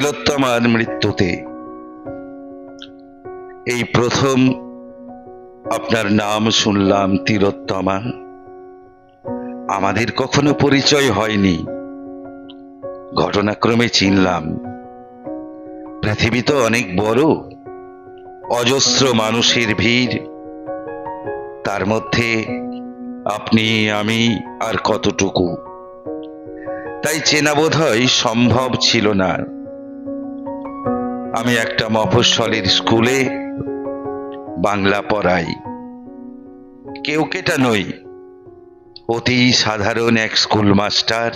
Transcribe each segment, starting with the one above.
তিলোত্তমার মৃত্যুতে। এই প্রথম আপনার নাম শুনলাম তিলোত্তমা। আমাদের কখনো পরিচয় হয়নি। ঘটনাক্রমে চিনলাম। পৃথিবী তো অনেক বড়, অজস্র মানুষের ভিড়। তার মধ্যে আপনি, আমি আর কতটুকু? তাই চেনা বোধ হয় সম্ভব ছিল না। আমি একটা মফস্বলের স্কুলে বাংলা পড়াই। কেউ কেটা নই, অতি সাধারণ এক স্কুল মাস্টার।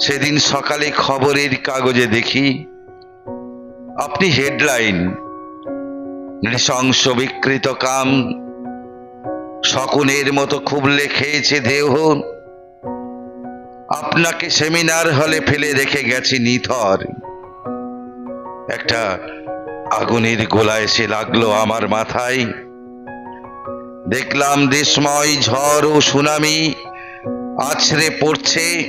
সেদিন সকালে খবরের কাগজে দেখি, আপনি হেডলাইন, নৃশংস বিকৃত কাম, শকুনের মতো খুবলে খেয়েছে দেহ। আপনাকে সেমিনার হলে ফেলে রেখে গেছি নিথর। একটা আগুনের গোলা এসে লাগল আমার মাথায়। দেখলাম দেশময় ঝড় ও সুনামি আছড়ে পড়ছে।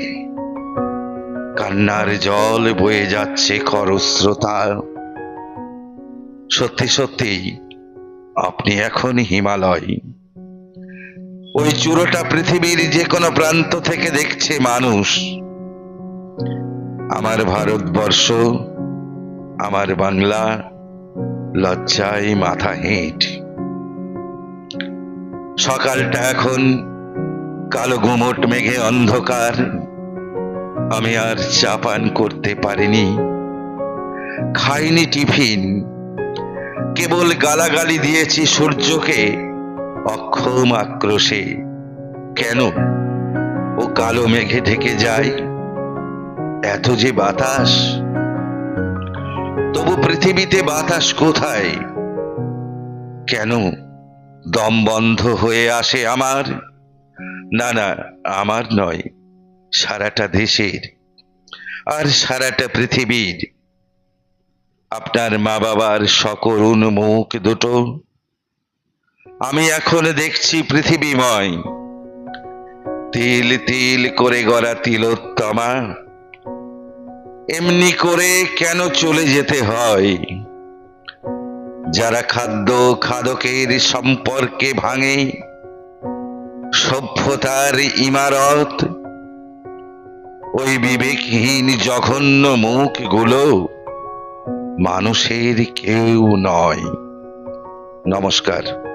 কান্নার জল বয়ে যাচ্ছে খরস্রোতা। সত্যি সত্যি, আপনি এখন হিমালয়। ওই চূড়োটা পৃথিবীর যে কোনো প্রান্ত থেকে দেখছে মানুষ। আমার ভারতবর্ষ আমার বাংলা লজ্জায় মাথা হেঁট। সকালটা এখন কালো গুমট মেঘে অন্ধকার। আমি আর চা পান করতে পারিনি। খাইনি টিফিন। কেবল গালাগালি দিয়েছি সূর্যকে অক্ষম আক্রোশে। কেন? ও কালো মেঘে ঢেকে যায়। এত যে বাতাস। তবু পৃথিবীতে বাতাস কোথায়? কেন দম বন্ধ হয়ে আসে আমার? না না, আমার নয়, সারাটা দেশের। আর সারাটা পৃথিবীর। আপনার মা বাবার সকরুণ মুখ দুটো। আমি এখন দেখছি পৃথিবীময়। তিল তিল করে গড়া তিলোত্তমা। এমনি করে কেন চলে যেতে হয়? যারা খাদ্য খাদকের সম্পর্কে ভাঙে, সভ্যতার ইমারত, ওই বিবেকহীন জঘন্য মুখগুলো মানুষের কেউ নয়। নমস্কার।